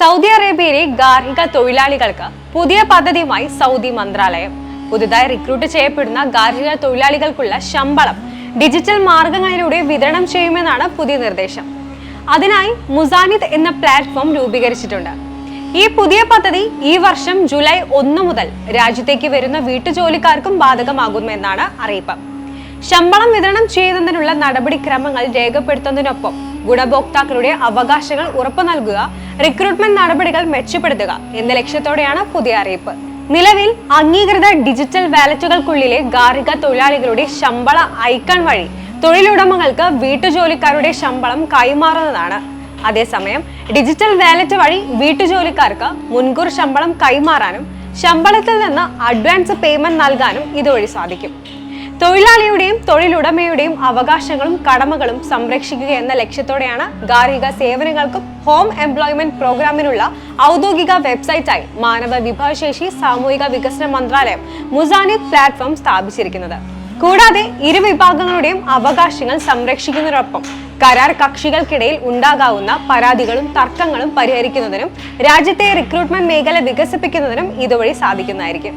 Saudi അറേബ്യയിലെ ഗാർഹിക തൊഴിലാളികൾക്ക് പുതിയ പദ്ധതിയുമായി സൗദി മന്ത്രാലയം. പുതുതായി റിക്രൂട്ട് ചെയ്യപ്പെടുന്ന ഗാർഹിക തൊഴിലാളികൾക്കുള്ള ശമ്പളം ഡിജിറ്റൽ മാർഗങ്ങളിലൂടെ വിതരണം ചെയ്യുമെന്നാണ് പുതിയ നിർദ്ദേശം. അതിനായി മുസാനിദ് എന്ന പ്ലാറ്റ്ഫോം രൂപീകരിച്ചിട്ടുണ്ട്. ഈ പുതിയ പദ്ധതി ഈ വർഷം ജൂലൈ ഒന്ന് മുതൽ രാജ്യത്തേക്ക് വരുന്ന വീട്ടുജോലിക്കാർക്കും ബാധകമാകുമെന്നാണ് അറിയിപ്പ്. ശമ്പളം വിതരണം ചെയ്യുന്നതിനുള്ള നടപടിക്രമങ്ങൾ രേഖപ്പെടുത്തുന്നതിനൊപ്പം ഗുണഭോക്താക്കളുടെ അവകാശങ്ങൾ ഉറപ്പു നൽകുക റിക്രൂട്ട്മെന്റ് നടപടികൾ മെച്ചപ്പെടുത്തുക എന്ന ലക്ഷ്യത്തോടെയാണ് പുതിയ അറിയിപ്പ്. നിലവിൽ അംഗീകൃത ഡിജിറ്റൽ വാലറ്റുകൾക്കുള്ളിലെ ഗാർഹിക തൊഴിലാളികളുടെ ശമ്പള ഐക്കൺ വഴി തൊഴിലുടമകൾക്ക് വീട്ടുജോലിക്കാരുടെ ശമ്പളം കൈമാറുന്നതാണ്. അതേസമയം ഡിജിറ്റൽ വാലറ്റ് വഴി വീട്ടുജോലിക്കാർക്ക് മുൻകൂർ ശമ്പളം കൈമാറാനും ശമ്പളത്തിൽ നിന്ന് അഡ്വാൻസ് പേയ്മെന്റ് നൽകാനും ഇതുവഴി സാധിക്കും. തൊഴിലാളിയുടെയും തൊഴിലുടമയുടെയും അവകാശങ്ങളും കടമകളും സംരക്ഷിക്കുക എന്ന ലക്ഷ്യത്തോടെയാണ് ഗാർഹിക സേവനങ്ങൾക്കും ഹോം എംപ്ലോയ്മെന്റ് പ്രോഗ്രാമിനുള്ള ഔദ്യോഗിക വെബ്സൈറ്റായി മാനവ വിഭവശേഷി സാമൂഹിക വികസന മന്ത്രാലയം മുസാനി പ്ലാറ്റ്ഫോം സ്ഥാപിച്ചിരിക്കുന്നത്. കൂടാതെ ഇരുവിഭാഗങ്ങളുടെയും അവകാശങ്ങൾ സംരക്ഷിക്കുന്നതിനൊപ്പം കരാർ കക്ഷികൾക്കിടയിൽ ഉണ്ടാകാവുന്ന പരാതികളും തർക്കങ്ങളും പരിഹരിക്കുന്നതിനും രാജ്യത്തെ റിക്രൂട്ട്മെന്റ് മേഖല വികസിപ്പിക്കുന്നതിനും ഇതുവഴി സാധിക്കുന്നതായിരിക്കും.